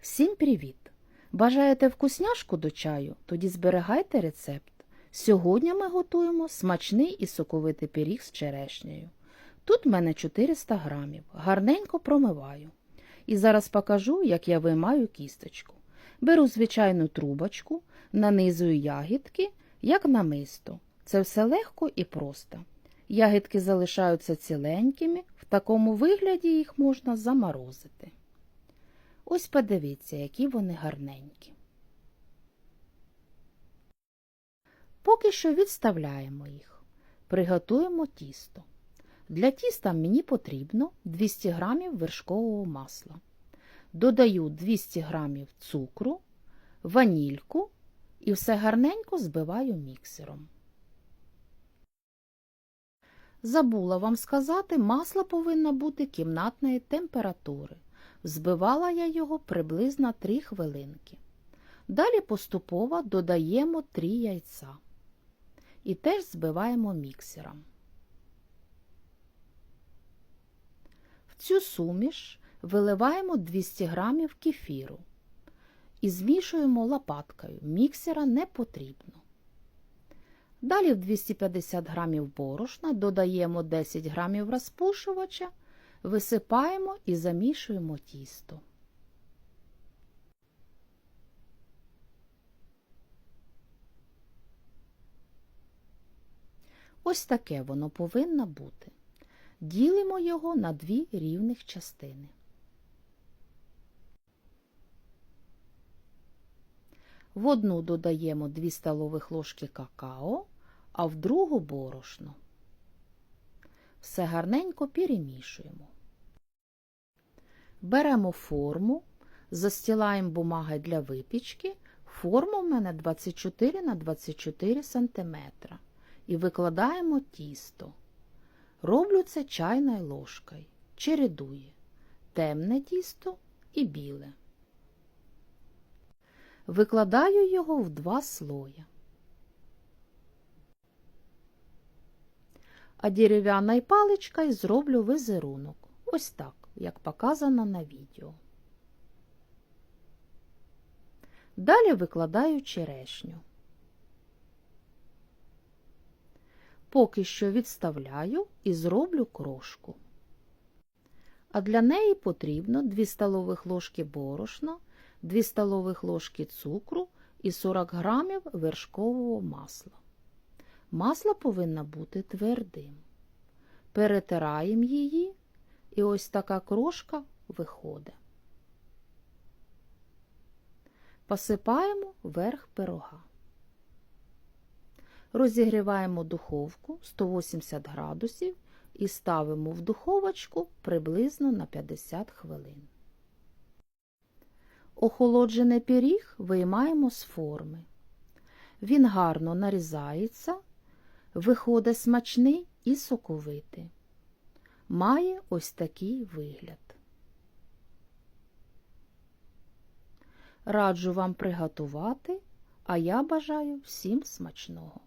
Всім привіт! Бажаєте вкусняшку до чаю? Тоді зберігайте рецепт. Сьогодні ми готуємо смачний і соковитий пиріг з черешнею. Тут в мене 400 грамів. Гарненько промиваю. І зараз покажу, як я виймаю кісточку. Беру звичайну трубочку, нанизую ягідки, як намисто. Це все легко і просто. Ягідки залишаються ціленькими, в такому вигляді їх можна заморозити. Ось подивіться, які вони гарненькі. Поки що відставляємо їх. Приготуємо тісто. Для тіста мені потрібно 200 г вершкового масла. Додаю 200 г цукру, ванільку і все гарненько збиваю міксером. Забула вам сказати, масло повинно бути кімнатної температури. Збивала я його приблизно 3 хвилинки. Далі поступово додаємо 3 яйця і теж збиваємо міксером. В цю суміш виливаємо 200 г кефіру і змішуємо лопаткою. Міксера не потрібно. Далі в 250 г борошна додаємо 10 г розпушувача, висипаємо і замішуємо тісто. Ось таке воно повинно бути. Ділимо його на дві рівних частини. В одну додаємо 2 столових ложки какао, а в другу борошно. Все гарненько перемішуємо. Беремо форму, застілаємо бумагою для випічки. Форма в мене 24 на 24 см. І викладаємо тісто. Роблю це чайною ложкою. Чередує темне тісто і біле. Викладаю його в два слоя. А дерев'яною паличкою зроблю визерунок. Ось так, як показано на відео. Далі викладаю черешню. Поки що відставляю і зроблю крошку. А для неї потрібно 2 столових ложки борошна, 2 столових ложки цукру і 40 грамів вершкового масла. Масло повинно бути твердим. Перетираємо її, і ось така крошка виходить. Посипаємо верх пирога. Розігріваємо духовку 180 градусів і ставимо в духовочку приблизно на 50 хвилин. Охолоджений пиріг виймаємо з форми. Він гарно нарізається, виходить смачний і соковитий. Має ось такий вигляд. Раджу вам приготувати, а я бажаю всім смачного.